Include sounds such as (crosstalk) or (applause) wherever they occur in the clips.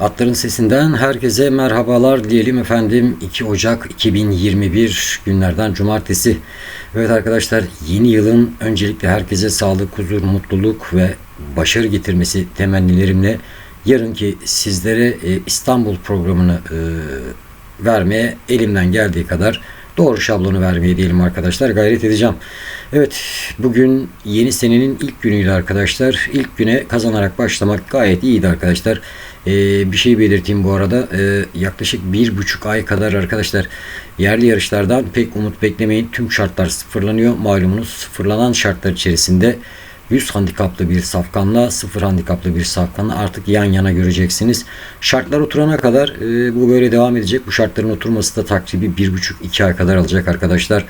Atların sesinden herkese merhabalar diyelim efendim. 2 Ocak 2021 günlerden cumartesi. Evet arkadaşlar yeni yılın öncelikle herkese sağlık, huzur, mutluluk ve başarı getirmesi temennilerimle yarınki sizlere e, İstanbul programını e, vermeye elimden geldiği kadar doğru şablonu vermeye diyelim arkadaşlar gayret edeceğim. Evet bugün yeni senenin ilk günüydü arkadaşlar. İlk güne kazanarak başlamak gayet iyiydi arkadaşlar. Ee, bir şey belirteyim bu arada. Ee, yaklaşık bir buçuk ay kadar arkadaşlar yerli yarışlardan pek umut beklemeyin. Tüm şartlar sıfırlanıyor. Malumunuz sıfırlanan şartlar içerisinde 100 handikaplı bir safkanla 0 handikaplı bir safkanla artık yan yana göreceksiniz. Şartlar oturana kadar e, bu böyle devam edecek. Bu şartların oturması da takribi 1,5-2 ay kadar alacak arkadaşlar.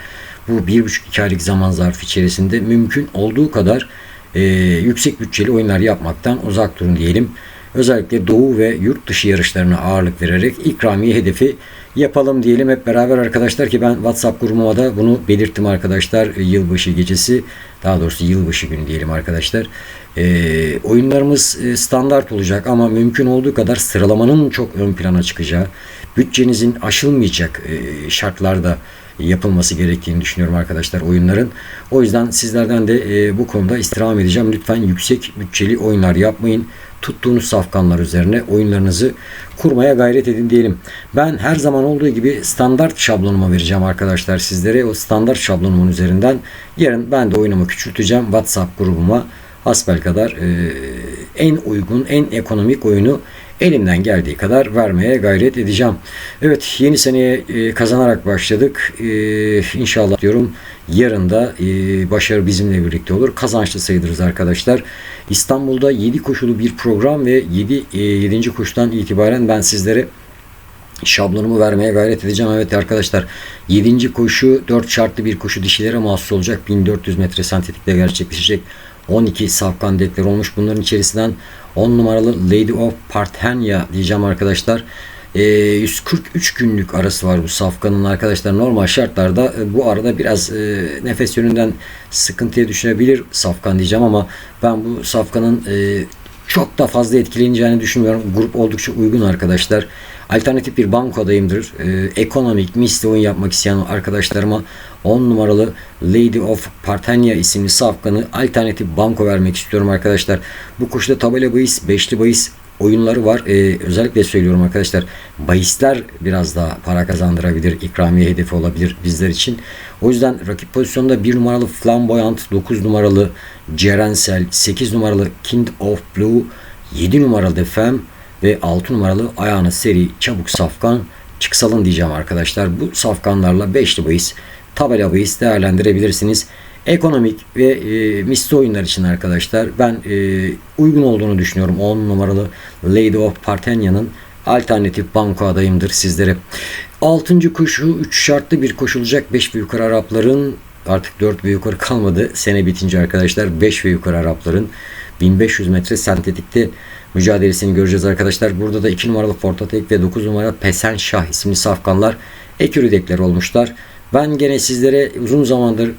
Bu 1,5-2 aylık zaman zarfı içerisinde mümkün olduğu kadar e, yüksek bütçeli oyunlar yapmaktan uzak durun diyelim. Özellikle doğu ve yurt dışı yarışlarına ağırlık vererek ikramiye hedefi yapalım diyelim hep beraber arkadaşlar ki ben WhatsApp grubuma da bunu belirttim arkadaşlar yılbaşı gecesi daha doğrusu yılbaşı günü diyelim arkadaşlar. E, oyunlarımız e, standart olacak ama mümkün olduğu kadar sıralamanın çok ön plana çıkacağı, bütçenizin aşılmayacak e, şartlarda yapılması gerektiğini düşünüyorum arkadaşlar oyunların. O yüzden sizlerden de e, bu konuda istirham edeceğim. Lütfen yüksek bütçeli oyunlar yapmayın. Tuttuğunuz safkanlar üzerine oyunlarınızı kurmaya gayret edin diyelim. Ben her zaman olduğu gibi standart şablonumu vereceğim arkadaşlar sizlere. O standart şablonumun üzerinden yarın ben de oyunumu küçülteceğim. WhatsApp grubuma hasbel kadar e, en uygun, en ekonomik oyunu elimden geldiği kadar vermeye gayret edeceğim. Evet yeni seneye e, kazanarak başladık. E, inşallah diyorum yarın da e, başarı bizimle birlikte olur. Kazançlı sayılırız arkadaşlar. İstanbul'da 7 koşulu bir program ve 7 e, 7. koşudan itibaren ben sizlere şablonumu vermeye gayret edeceğim. Evet arkadaşlar 7. koşu 4 şartlı bir koşu dişilere mahsus olacak. 1400 metre sentetikte gerçekleşecek. 12 safkan dekler olmuş. Bunların içerisinden 10 numaralı Lady of Parthenia diyeceğim arkadaşlar. E, 143 günlük arası var bu safkanın arkadaşlar. Normal şartlarda e, bu arada biraz e, nefes yönünden sıkıntıya düşebilir safkan diyeceğim ama ben bu safkanın e, çok da fazla etkileneceğini düşünmüyorum. Grup oldukça uygun arkadaşlar. Alternatif bir banko adayımdır. Ee, ekonomik, misli oyun yapmak isteyen arkadaşlarıma 10 numaralı Lady of Partenia isimli safkanı alternatif banko vermek istiyorum arkadaşlar. Bu koşuda tabela bahis, beşli bahis oyunları var. Ee, özellikle söylüyorum arkadaşlar. Bahisler biraz daha para kazandırabilir. ikramiye hedefi olabilir bizler için. O yüzden rakip pozisyonda 1 numaralı Flamboyant, 9 numaralı Cerensel, 8 numaralı Kind of Blue, 7 numaralı Fem ve 6 numaralı ayağını seri çabuk safkan çıksalın diyeceğim arkadaşlar. Bu safkanlarla 5'li bahis tabela bahis değerlendirebilirsiniz. Ekonomik ve e, misli oyunlar için arkadaşlar ben e, uygun olduğunu düşünüyorum. 10 numaralı Lady of Partenia'nın alternatif banko adayımdır sizlere. 6. koşu 3 şartlı bir koşulacak 5 ve yukarı Arapların artık 4 ve yukarı kalmadı. Sene bitince arkadaşlar 5 ve yukarı Arapların 1500 metre sentetikte mücadelesini göreceğiz arkadaşlar. Burada da 2 numaralı Fortatek ve 9 numaralı Pesen Şah isimli safkanlar ekürüdekler olmuşlar. Ben gene sizlere uzun zamandır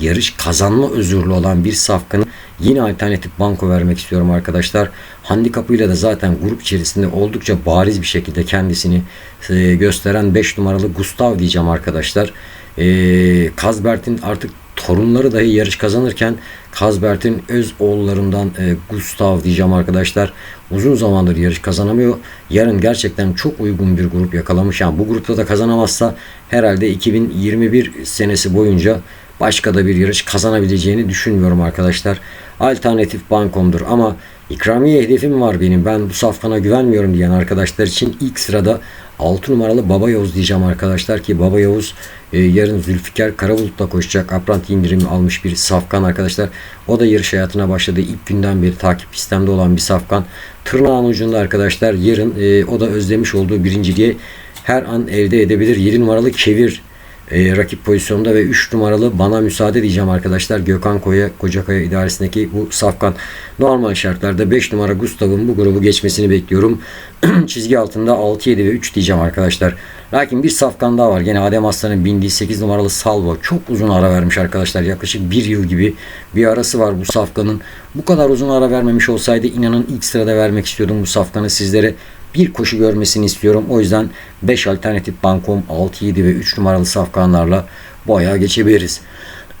yarış kazanma özürlü olan bir safkanı yine alternatif banko vermek istiyorum arkadaşlar. Handikapıyla da zaten grup içerisinde oldukça bariz bir şekilde kendisini e, gösteren 5 numaralı Gustav diyeceğim arkadaşlar. E, Kazbert'in artık torunları dahi yarış kazanırken Kazbert'in öz oğullarından e, Gustav diyeceğim arkadaşlar. Uzun zamandır yarış kazanamıyor. Yarın gerçekten çok uygun bir grup yakalamış. Yani bu grupta da kazanamazsa herhalde 2021 senesi boyunca başka da bir yarış kazanabileceğini düşünmüyorum arkadaşlar. Alternatif bankomdur ama ikramiye hedefim var benim. Ben bu safkana güvenmiyorum diyen arkadaşlar için ilk sırada 6 numaralı Baba Yavuz diyeceğim arkadaşlar ki Baba Yavuz e, yarın Zülfikar Karabulut'la koşacak. Apranti indirimi almış bir safkan arkadaşlar. O da yarış hayatına başladığı ilk günden beri takip sistemde olan bir safkan. Tırnağın ucunda arkadaşlar yarın e, o da özlemiş olduğu birinciliğe her an elde edebilir. 7 numaralı Kevir e, rakip pozisyonda ve 3 numaralı bana müsaade diyeceğim arkadaşlar. Gökhan Koya Kocakaya idaresindeki bu safkan normal şartlarda 5 numara Gustav'ın bu grubu geçmesini bekliyorum. (clears throat) Çizgi altında 6, 7 ve 3 diyeceğim arkadaşlar. Lakin bir safkan daha var. Gene Adem Aslan'ın bindiği 8 numaralı Salvo. Çok uzun ara vermiş arkadaşlar. Yaklaşık 1 yıl gibi bir arası var bu safkanın. Bu kadar uzun ara vermemiş olsaydı inanın ilk sırada vermek istiyordum bu safkanı sizlere. Bir koşu görmesini istiyorum. O yüzden 5 alternatif bankom 6, 7 ve 3 numaralı safkanlarla bu ayağa geçebiliriz.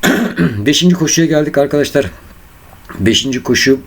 (clears throat) Beşinci koşuya geldik arkadaşlar. Beşinci koşu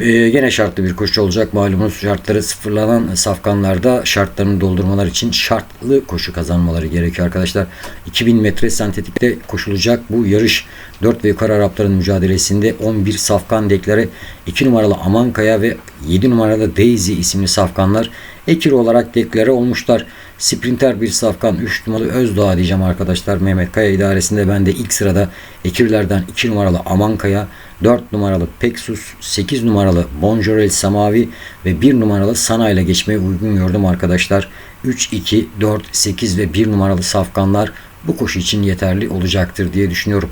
e, gene şartlı bir koşu olacak. Malumunuz şartları sıfırlanan safkanlarda şartlarını doldurmalar için şartlı koşu kazanmaları gerekiyor arkadaşlar. 2000 metre sentetikte koşulacak bu yarış 4 ve yukarı Arapların mücadelesinde 11 safkan dekleri 2 numaralı Amankaya ve 7 numaralı Daisy isimli safkanlar ekir olarak deklare olmuşlar. Sprinter bir safkan 3 numaralı Özdağ diyeceğim arkadaşlar. Mehmet Kaya idaresinde ben de ilk sırada ekirlerden 2 numaralı Amankaya, 4 numaralı Pexus, 8 numaralı Bonjorel Samavi ve 1 numaralı Sana ile geçmeyi uygun gördüm arkadaşlar. 3, 2, 4, 8 ve 1 numaralı safkanlar bu koşu için yeterli olacaktır diye düşünüyorum.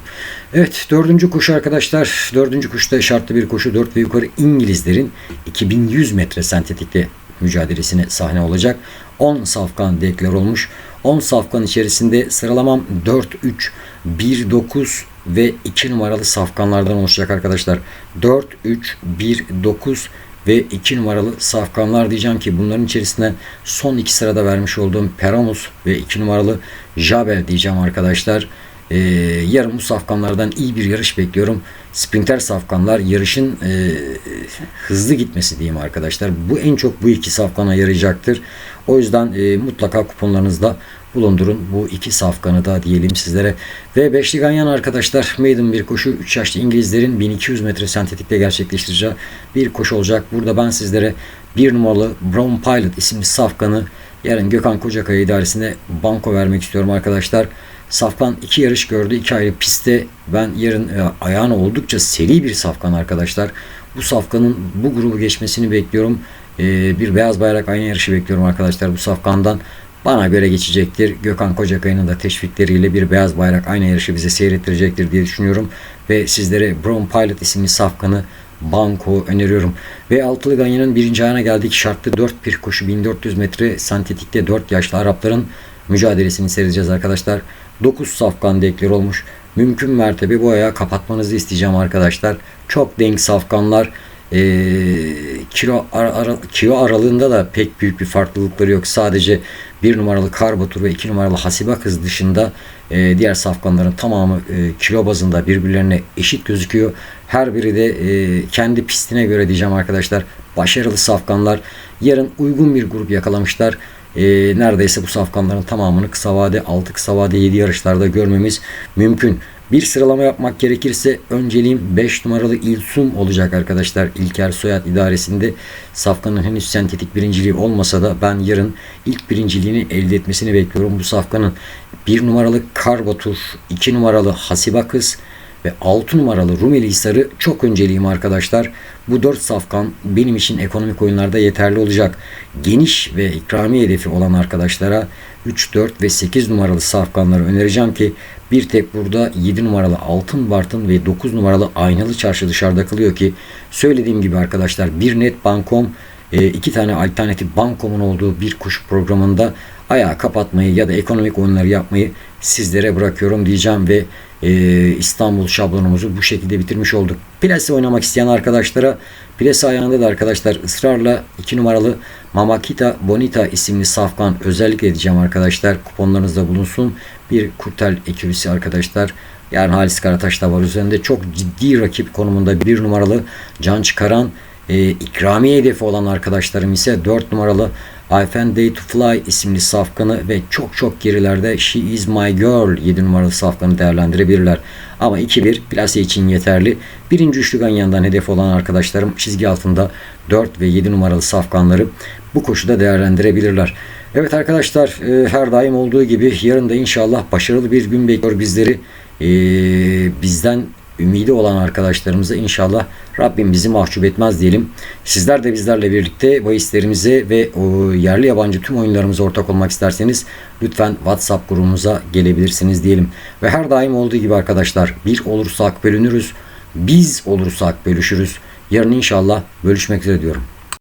Evet dördüncü koşu arkadaşlar. Dördüncü koşuda şartlı bir koşu 4 ve yukarı İngilizlerin 2100 metre sentetikte mücadelesine sahne olacak. 10 safkan deklar olmuş. 10 safkan içerisinde sıralamam 4, 3, 1, 9 ve 2 numaralı safkanlardan oluşacak arkadaşlar. 4, 3, 1, 9 ve 2 numaralı safkanlar diyeceğim ki bunların içerisinden son iki sırada vermiş olduğum Peramus ve 2 numaralı Jabel diyeceğim arkadaşlar. Ee, yarın bu safkanlardan iyi bir yarış bekliyorum. Sprinter safkanlar yarışın e, hızlı gitmesi diyeyim arkadaşlar. Bu en çok bu iki safkana yarayacaktır. O yüzden e, mutlaka kuponlarınızda bulundurun bu iki safkanı da diyelim sizlere. Ve beşli ganyan arkadaşlar maiden bir koşu 3 yaşlı İngilizlerin 1200 metre sentetikte gerçekleştireceği bir koşu olacak. Burada ben sizlere bir numaralı Brown Pilot isimli safkanı yarın Gökhan Kocakaya idaresine banko vermek istiyorum arkadaşlar. Safkan iki yarış gördü. iki ayrı pistte. Ben yarın e, ayağına oldukça seri bir safkan arkadaşlar. Bu safkanın bu grubu geçmesini bekliyorum. E, bir beyaz bayrak aynı yarışı bekliyorum arkadaşlar bu safkandan. Bana göre geçecektir. Gökhan Kocakay'ın da teşvikleriyle bir beyaz bayrak aynı yarışı bize seyrettirecektir diye düşünüyorum. Ve sizlere Brown Pilot isimli safkanı banko öneriyorum. Ve altılı ganyanın birinci ayağına geldik. Şartlı 4 bir koşu 1400 metre sentetikte 4 yaşlı Arapların mücadelesini seyredeceğiz arkadaşlar. 9 safkan deklar olmuş. Mümkün mertebe bu ayağı kapatmanızı isteyeceğim arkadaşlar. Çok denk safkanlar. E, kilo, ara, kilo aralığında da pek büyük bir farklılıkları yok. Sadece bir numaralı Karbatur ve iki numaralı Hasiba Kız dışında e, diğer safkanların tamamı e, kilo bazında birbirlerine eşit gözüküyor. Her biri de e, kendi pistine göre diyeceğim arkadaşlar. Başarılı safkanlar. Yarın uygun bir grup yakalamışlar e, neredeyse bu safkanların tamamını kısa vade 6 kısa vade 7 yarışlarda görmemiz mümkün. Bir sıralama yapmak gerekirse önceliğim 5 numaralı İlsum olacak arkadaşlar. İlker Soyad idaresinde Safkan'ın henüz sentetik birinciliği olmasa da ben yarın ilk birinciliğini elde etmesini bekliyorum. Bu Safkan'ın 1 numaralı Karbatur, 2 numaralı Hasiba Kız, ve 6 numaralı Rumeli Hisar'ı çok önceliğim arkadaşlar. Bu 4 safkan benim için ekonomik oyunlarda yeterli olacak. Geniş ve ikrami hedefi olan arkadaşlara 3, 4 ve 8 numaralı safkanları önereceğim ki bir tek burada 7 numaralı Altın Bartın ve 9 numaralı Aynalı Çarşı dışarıda kalıyor ki söylediğim gibi arkadaşlar bir net bankom e, iki tane alternatif bankomun olduğu bir kuş programında ayağı kapatmayı ya da ekonomik oyunları yapmayı sizlere bırakıyorum diyeceğim ve e, İstanbul şablonumuzu bu şekilde bitirmiş olduk. Plase oynamak isteyen arkadaşlara Plase ayağında da arkadaşlar ısrarla 2 numaralı Mamakita Bonita isimli safkan özellikle edeceğim arkadaşlar. Kuponlarınızda bulunsun. Bir kurtel ekibisi arkadaşlar. Yarın Halis Karataş da var üzerinde. Çok ciddi rakip konumunda bir numaralı can çıkaran e, ikramiye hedefi olan arkadaşlarım ise 4 numaralı Fan Day to Fly isimli safkanı ve çok çok gerilerde She Is My Girl 7 numaralı safkanı değerlendirebilirler. Ama 2-1 plase için yeterli. Birinci üçlü ganyandan hedef olan arkadaşlarım çizgi altında 4 ve 7 numaralı safkanları bu koşuda değerlendirebilirler. Evet arkadaşlar e, her daim olduğu gibi yarın da inşallah başarılı bir gün bekliyor bizleri. E, bizden ümidi olan arkadaşlarımıza inşallah Rabbim bizi mahcup etmez diyelim. Sizler de bizlerle birlikte bahislerimize ve o yerli yabancı tüm oyunlarımıza ortak olmak isterseniz lütfen WhatsApp grubumuza gelebilirsiniz diyelim. Ve her daim olduğu gibi arkadaşlar bir olursak bölünürüz, biz olursak bölüşürüz. Yarın inşallah bölüşmek üzere diyorum.